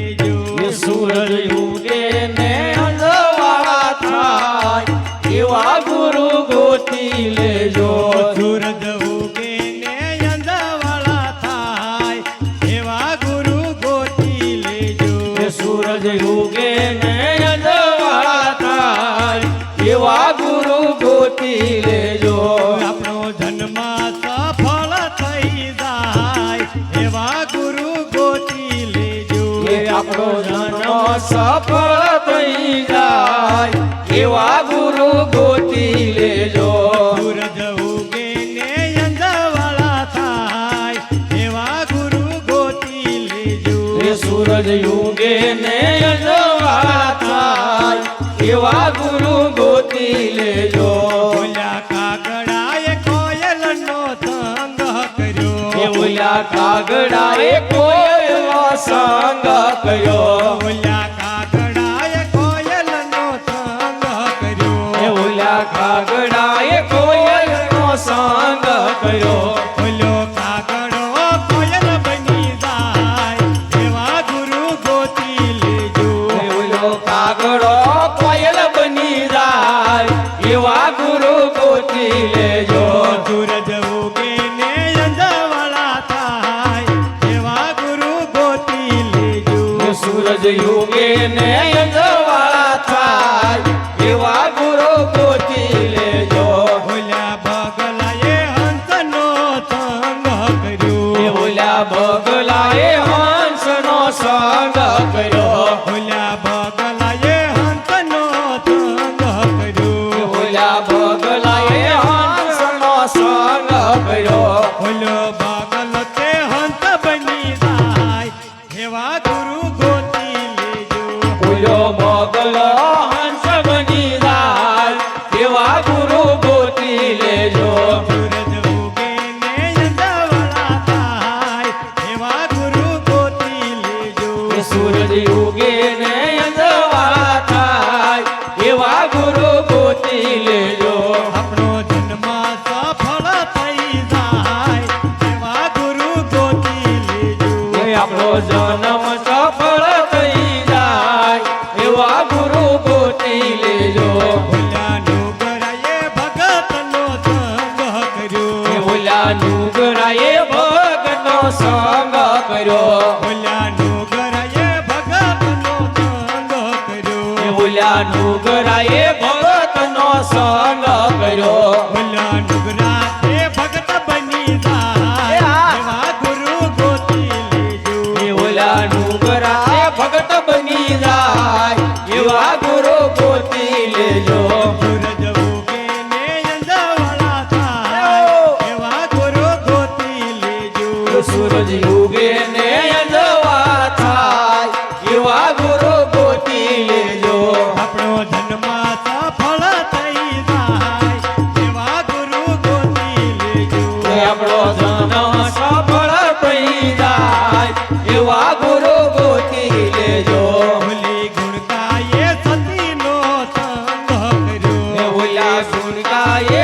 લેજો જન્મ સફળ થઈ જાય. એવા ગુરુ ગોતી લેજો. સૂરજ ઉગે ને અંધાવાળા થાય. એવા ગુરુ ગોતી લેજો. એ કોયલ નો કાગડાએ સંગ કર્યો. કાગડાએ કોયલનો સંગ કર્યો. ઓલા કાગડાએ કોયલનો સંગ કર્યો. એ ઓલા કાગડાએ કોયલનો સંગ કર્યો. ઓલો કાગડો કોયલ બની જાય એવા ગુરુ ગોતી લેજો. ઓલો કાગડો કોયલ સૂરજ યુગે ને અંધવાળા થાય એવા ગુરુ ગોતી લેજો ઓલો બગલો હંસ બની જાય એવા ગુરુ ગોતી લેજો. સૂરજ ઉગે ને અંધાવાળા થાય એવા ગુરુ ગોતી લેજો. આપણો જન્મ સફળ થઈ જાય એવા ગુરુ ગોતી લેજો. આપણો જન્મ ભલા નુગરા એ ભગત નો સંગ કર્યો ભલા નુગરા એ ભગત બની જા ગુરુ ગોતી લેજો ભલા નુગરા એ ભગત બની જાય उनका ये